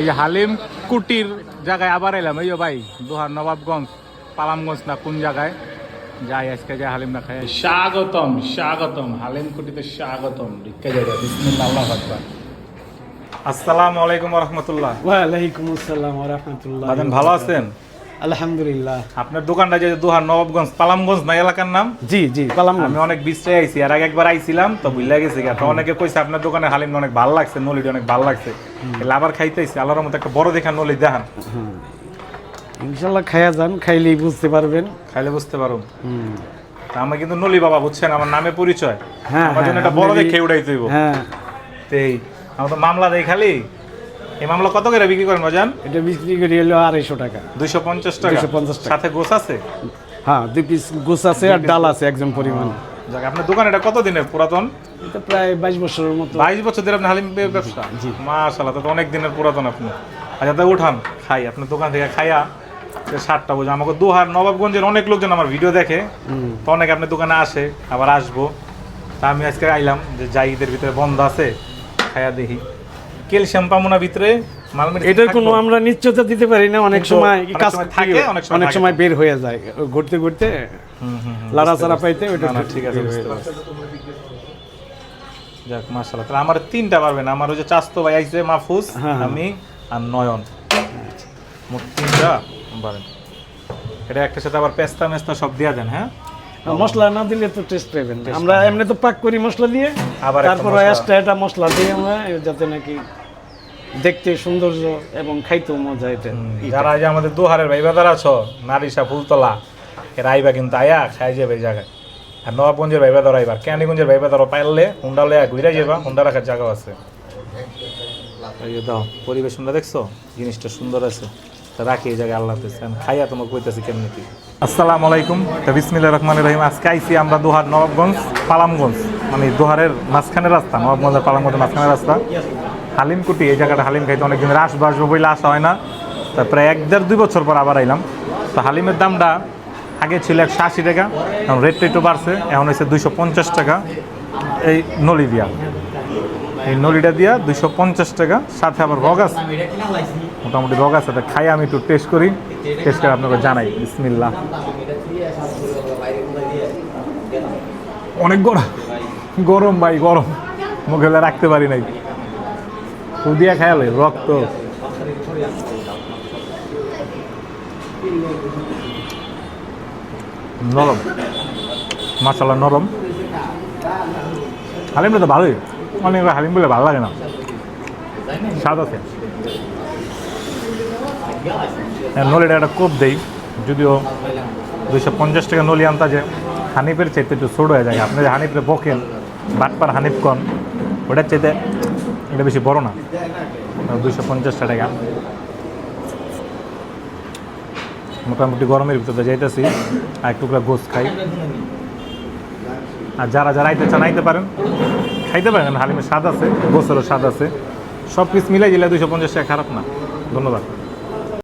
এই যে হালিম কুটির জায়গায় আবার এলাম। এই ভাই দোহার নবাবগঞ্জ পালামগঞ্জ না কোন জায়গায়? যাই আজকে যাই হালিম না খাই। স্বাগতম স্বাগতম। হালিম কুটিতে স্বাগতম। বিসমিল্লাহ আকবার। আসসালামু আলাইকুম রহমতুল্লাহ। ওয়ালাইকুম আসসালাম রহমতুল্লাহ। ভালো আছেন? আলহামদুলিল্লাহ। আপনার দোকানটা যে দোহার নবাবগঞ্জ পালামগঞ্জ না এলাকার নাম? জি জি পালাম আমি অনেক আইছি আর আগে একবার আইছিলাম তো ভুলে গেছি তো অনেকে কইছে আপনার দোকানে হালিম অনেক ভালো লাগছে নলিটা অনেক ভালো লাগছে। এলে আবার খাইতে আল্লাহর মতো একটা বড় দেখা নলি দেখান। ইনশাল্লাহ খায়া যান খাইলেই বুঝতে পারবেন। খাইলে বুঝতে পারো। তা আমার কিন্তু নলি বাবা বুঝছেন আমার নামে পরিচয়। হ্যাঁ, আমার জন্য হ্যাঁ, একটা বড় দেখে উড়াই তৈব হ্যাঁ। আমার তো মামলা দেই খালি। এই মামলা কত করে বিক্রি করেন বাজান এটা বিক্রি করি হলো আড়াইশো টাকা। দুইশো পঞ্চাশ টাকা? 250 টাকা। সাথে গোছ আছে? হ্যাঁ দুই পিস গোছ আছে আর ডাল আছে একজন পরিমাণ। যাক আপনার দোকান এটা কত দিনের পুরাতন? এটা প্রায় বাইশ বছরের মতো। বাইশ বছর ধরে আপনি হালিম ব্যবসা? মাশাল্লাহ তো অনেক দিনের পুরাতন আপনি। আচ্ছা তা উঠান খাই আপনার দোকান থেকে খাইয়া সাতটা বুঝে। আমাকে দুহার নবাবগঞ্জের অনেক লোকজন আমার ভিডিও দেখে। তো অনেক আপনার দোকানে আসে আবার আসব। তা আমি আজকে আইলাম যে যাই ঈদের ভিতরে বন্ধ আছে খাইয়া দেখি। ক্যালসিয়াম পাবো না ভিতরে এটার কোনো আমরা নিশ্চয়তা দিতে পারি না অনেক সময় কাজ থাকে, অনেক সময় বের হয়ে যায় ঘুরতে ঘুরতে লাড়াচাড়া পাইতে ঠিক আছে। যাক তাহলে আমার তিনটা পারবেন আমার ওই যে চাস্তো ভাই আইছে মাহফুজ হ্যাঁ, হ্যাঁ। আমি আর নয়ন। মোট তিনটা পারেন এটা একটা সাথে আবার পেস্তা মেস্তা সব দিয়া দেন হ্যাঁ? মশলা না দিলে তো টেস্ট পাবেন। আমরা এমনি তো পাক করি মশলা দিয়ে আবার তারপর। এক্সট্রা এটা মশলা দিই আমরা যাতে নাকি দেখতে সৌন্দর্য এবং খাইতেও মজা এটা। যারা যে আমাদের দুহারের ভাই বাদার আছো নারিসা ফুলতলা এরা আইবা কিন্তু আয়া খাই যাবে এই জায়গায়। আর নবাবগঞ্জের ভাই বাদার আইবার ক্যানিগঞ্জের ভাই বাদারও পাইলে হুন্ডা লয়া ঘুরে যাবা হুন্ডা রাখার জায়গা আছে। যে দাও দেখছ? জিনিসটা সুন্দর আছে। তা রাখি এই জায়গায় আল্লাহ খাইয়া তোমাকে কইতেছি কেমনি কি। আসসালামু আলাইকুম। তা বিসমিল্লাহ রহমান রহিম। আজকে আইছি আমরা দোহার নবাবগঞ্জ পালামগঞ্জ মানে দোহারের মাঝখানের রাস্তা নবাবগঞ্জের পালামগঞ্জের মাঝখানের রাস্তা। হালিমকুটি, এই জায়গাটা হালিম খাইতে অনেক দিন আসব আসব বলে আসা হয় না। তা প্রায় এক দেড় দুই বছর পর আবার আইলাম। তো হালিমের দামটা আগে ছিল একশো আশি টাকা, এখন রেটটা একটু বাড়ছে, এখন হয়েছে দুইশো পঞ্চাশ টাকা। এই নলি দিয়া। এই নলিটা দিয়া দুইশো পঞ্চাশ টাকা, সাথে আবার রগ আছে। মোটামুটি রগ আছে, তা খাই আমি একটু টেস্ট করি। টেস্ট করে আপনাকে জানাই। বিসমিল্লা অনেক গরম। গরম ভাই, গরম। মুখে রাখতে পারি নাই। কুদিয়া খেয়ালে রক্ত নরম মাসাল্লাহ নরম হালিমটা তো ভালোই। অনেক হালিম বলে ভালো লাগে না। স্বাদ আছে। নলিটা একটা কোপ দেই। যদিও দুইশো পঞ্চাশ টাকা নলি আনতা যে, হানিফের চাইতে একটু ছোট হয়ে যায়। আপনি যে হানিফে বকেন বাটপার হানিফ কন ওটার চাইতে এটা বেশি বড় না। দুইশো পঞ্চাশটা টাকা। মোটামুটি গরমের ভিতরে যাইতেছি, আর একটু করে গোস খাই। আর যারা যারা আইতে চান আইতে পারেন। খাইতে পারেন, হালিমের স্বাদ আছে গোসেরও স্বাদ আছে। সব কিছু মিলাই দিলে দুইশো পঞ্চাশ টাকা খারাপ না। ধন্যবাদ।